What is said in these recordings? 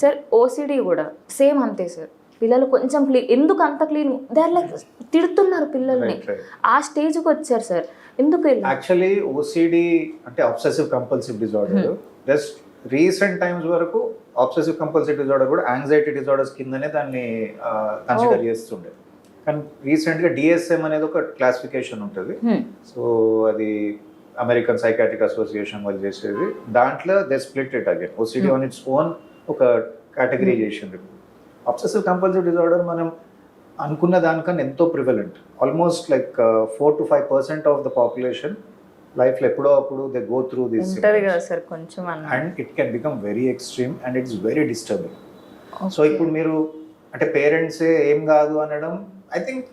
Sir OCD కూడా same అంతే sir. పిల్లలు కొంచెం క్లీన్ ఎందుకు అంత క్లీన్? దే ఆర్ లైక్ తిడుతున్నారు పిల్లల్ని. ఆ స్టేజ్కి వచ్చారు సార్. ఎందుకు యాక్చువల్లీ ఓసిడి అంటే obsessive compulsive disorder just recent times వరకు అబ్సెసివ్ కంపల్సివ్ డిజార్డర్ కూడా యాంగ్జైటీ డిజార్డర్స్ కిందనే దాన్ని కన్సిడర్ చేస్తుండే. కానీ రీసెంట్గా డిఎస్ఎం అనేది ఒక క్లాసిఫికేషన్ ఉంటుంది. సో అది అమెరికన్ సైకాట్రిక్ అసోసియేషన్ వాళ్ళు చేసేది. దాంట్లో they split it again OCD on its own ఒక కేటగిరీ చేసింది అబ్సెసివ్ కంపల్సివ్ డిజార్డర్ మనం అనుకున్న దానికన్నా ఎంతో prevalent almost like four to five percent of the population లైఫ్లో ఎప్పుడో అప్పుడు they go through this sir కొంచెం and it can become very extreme and it's very disturbing so ఇప్పుడు మీరు అంటే పేరెంట్సే ఏం కాదు అనడం ఐ థింక్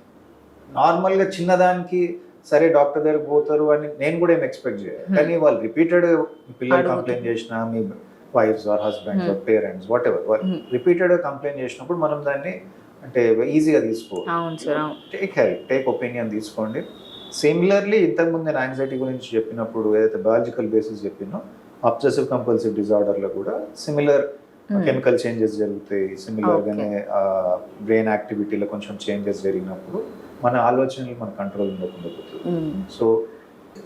నార్మల్గా చిన్నదానికి సరే డాక్టర్ దగ్గరికి పోతారు అని నేను కూడా ఏం ఎక్స్పెక్ట్ చేయాలి కానీ వాళ్ళు రిపీటెడ్ పిల్లలు. కంప్లైంట్ చేసిన మీ wives or husbands or parents whatever Hmm. Repeated complaint చేసినప్పుడు మనం దాన్ని అంటే ఈజీగా తీసుకో టేక్ హెల్ప్ టేక్ ఒపీనియన్ తీసుకోండి. సిమిలర్లీ ఇంతకుముందు నేను యాంగ్జైటీ గురించి చెప్పినప్పుడు ఏదైతే బయాలజికల్ బేసిస్ చెప్పినో అబ్సెసివ్ కంపల్సివ్ డిజార్డర్లో కూడా సిమిలర్. కెమికల్ చేంజెస్ జరుగుతాయి. సిమిలర్ గానే బ్రెయిన్ యాక్టివిటీలో కొంచెం చేంజెస్ జరిగినప్పుడు మన ఆలోచనలు మన కంట్రోల్ ఉండకుండా పోతుంది Hmm.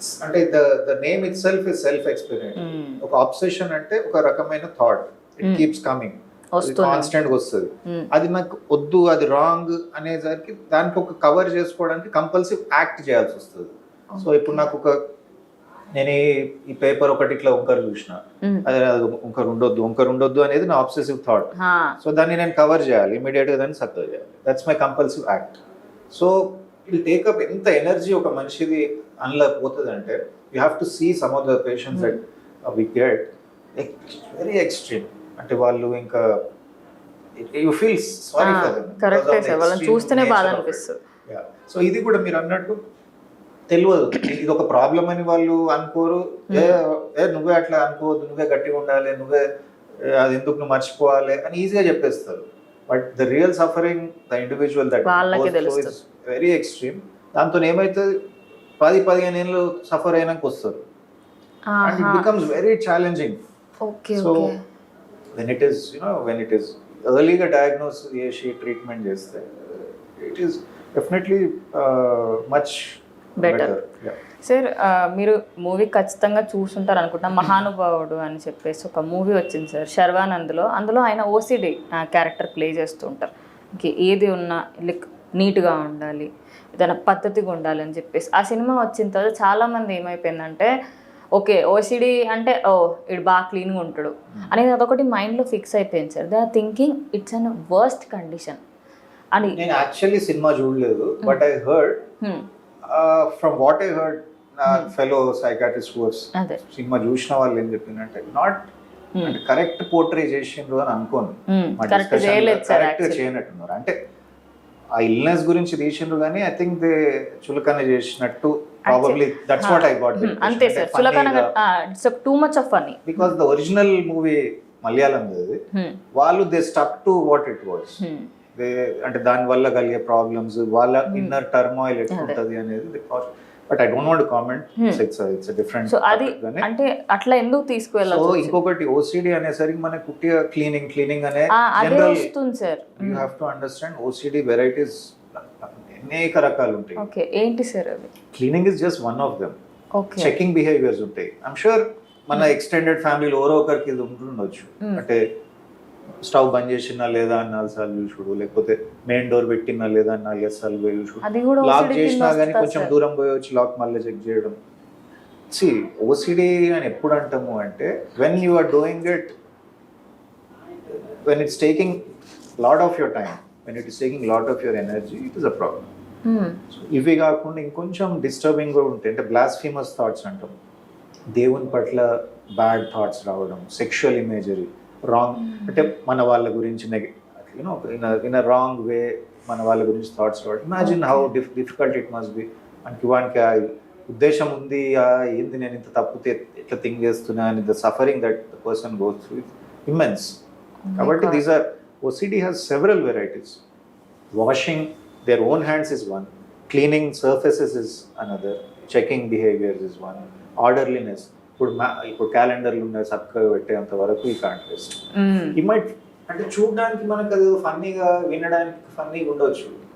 సో అంటే the the name itself is self experience. ఒక అబ్సెషన్ అంటే ఒక రకమైన thought it. Keeps coming constant వస్తుంది. అది నాకు వద్దు అది రాంగ్ అనేసరికి దానికి ఒక కవర్ చేసుకోవడానికి కంపల్సివ్ యాక్ట్ చేయాల్సి వస్తుంది. సో ఇప్పుడు నాకు ఒక నేను ఈ- పేపర్ ఒకటి ఇట్లా వంకర చూసిన. Hmm. అదే వంకర ఉండొద్దు వంకర ఉండొద్దు అనేది నా ఆబ్సెసివ్ థాట్. సో దాన్ని నేను కవర్ చేయాలి ఇమీడియట్గా దాన్ని సక్కర్ చేయాలి that's my compulsive act so it take up ఎంత ఎనర్జీ ఒక మనిషిది అందులో పోతుంది అంటే you have to see some of the patients that we get very extreme అంటే వాళ్ళు ఇంకా యూ ఫీల్ సారీ కరెక్టే వాళ్ళని చూస్తేనే బాధ అనిపిస్తుంది సో ఇది కూడా మీరు అన్నట్టు తెలియదు. ఇది ఒక ప్రాబ్లం అని వాళ్ళు అనుకోరు. ఏ ఏ నువ్వే అట్లా అనుకోవద్దు. నువ్వే గట్టిగా ఉండాలి. నువ్వే అది ఎందుకు నువ్వు మర్చిపోవాలి అని ఈజీగా చెప్పేస్తారు. But the real suffering the individual that. Very extreme దాంతో ఏమైతే పది పదిహేను ఏళ్ళు సఫర్ అయినాక వస్తారు. And it becomes very challenging okay so when it is you know when it ఎర్లీగా డయాగ్నోస్ చేసి ట్రీట్మెంట్ చేస్తే it is definitely much. Better sir మీరు మూవీ ఖచ్చితంగా చూసుంటారు అనుకుంటా మహానుభావుడు అని చెప్పేసి ఒక మూవీ వచ్చింది సార్ శర్వానంద్లో అందులో ఆయన ఓసిడి క్యారెక్టర్ ప్లే చేస్తూ ఉంటారు. ఇంక ఏది ఉన్నా లైక్ నీట్గా ఉండాలి. ఏదైనా పద్ధతిగా ఉండాలి అని చెప్పేసి. ఆ సినిమా వచ్చిన తర్వాత చాలామంది ఏమైపోయిందంటే ఓకే ఓసిడి అంటే ఓ ఇడు బాగా క్లీన్గా ఉంటాడు. అనేది అదొకటి మైండ్లో ఫిక్స్ అయిపోయింది sir. They are thinking it's an worst condition అని. నేను యాక్చువల్లీ సినిమా చూడలేదు but I heard. From what I heard నా ఫెలో సైకాట్రిస్ట్ కోర్స్ సినిమా చూసిన వాళ్ళు ఏం చెప్పిందంటే నాట్ కరెక్ట్ పోర్ట్రే చేసిండ్రు అని అనుకోను. కరెక్ట్ చేయనట్టున్నారు. అంటే ఆ ఇల్నెస్ గురించి తీసిండ్రు కానీ ఐ థింక్ దే చులకన చేసినట్టు probably that's what I got అంతే సార్. చులకనగా it's too much of funny because the original movie Malayalam వాళ్ళు they stuck to what it was they అంటే దాని వల్ల కలిగే ప్రాబ్లమ్స్ వాళ్ళ ఇన్నర్ టర్మాయిల్ ఎట్లుంటది అనేది but I don't want comment. It's it's different so అది అంటే అట్లా ఎందుకు సో తీసుకువెళ్ళాలి ఇంకొకటి ఓసిడి అనేసరికి మనకి కుట్టిగా క్లీనింగ్ క్లీనింగ్ అనే జనరల్ వస్తుంది sir you have to understand OCD varieties అనేక రకాలు ఉంటాయి. ఓకే ఏంటి సార్ అది cleaning is just one of them okay checking behaviours ఉంటాయి. ఐమ్ షూర్ మన ఎక్స్టెండెడ్ ఫ్యామిలీలో ఎవరో ఒకరికి ఇది ఉంటుండొచ్చు. Hmm. అంటే స్టవ్ బంద్ చేసినా లేదా అని నాలుగు సార్లు చూసుడు లేకపోతే మెయిన్ డోర్ పెట్టినా లేదా అని నాలుగు సార్లు పోయి చూసుడు లాక్ చేసినా కానీ వస్తుందా కొంచెం? దూరం పోయి వచ్చి లాక్ మళ్ళీ చెక్ చేయడం. సి ఓసిడి అని ఎప్పుడు అంటాము అంటే when you are doing it when it's taking lot of your time when it is taking lot of your energy it is a problem Hmm. ఇవి కాకుండా ఇంకొంచెం డిస్టర్బింగ్ కూడా ఉంటాయి అంటే బ్లాస్ఫీమస్ థాట్స్ అంటాం. దేవుని పట్ల బ్యాడ్ థాట్స్ రావడం సెక్షువల్ ఇమేజరీ రాంగ్ అంటే మన వాళ్ళ గురించి you know in a wrong way మన వాళ్ళ గురించి థాట్స్ రావడం. Imagine how diff difficult it must be మనకి వానికి ఆ ఉద్దేశం ఉంది ఏంది నేను ఇంత తప్పితే ఎట్లా థింక్ చేస్తున్నా అని the suffering that the person goes through immense కాబట్టి these are OCD has several varieties washing their own hands is one. Cleaning surfaces is another. Checking behaviors is one. Orderliness. ఇప్పుడు ఇప్పుడు క్యాలెండర్లు ఉన్నాయి చక్కగా పెట్టేంత వరకు ఈ కాంట్ వేస్ట్. ఈ మైట్ అంటే చూడడానికి మనకు అది ఫన్నీగా వినడానికి ఫన్నీగా ఉండొచ్చు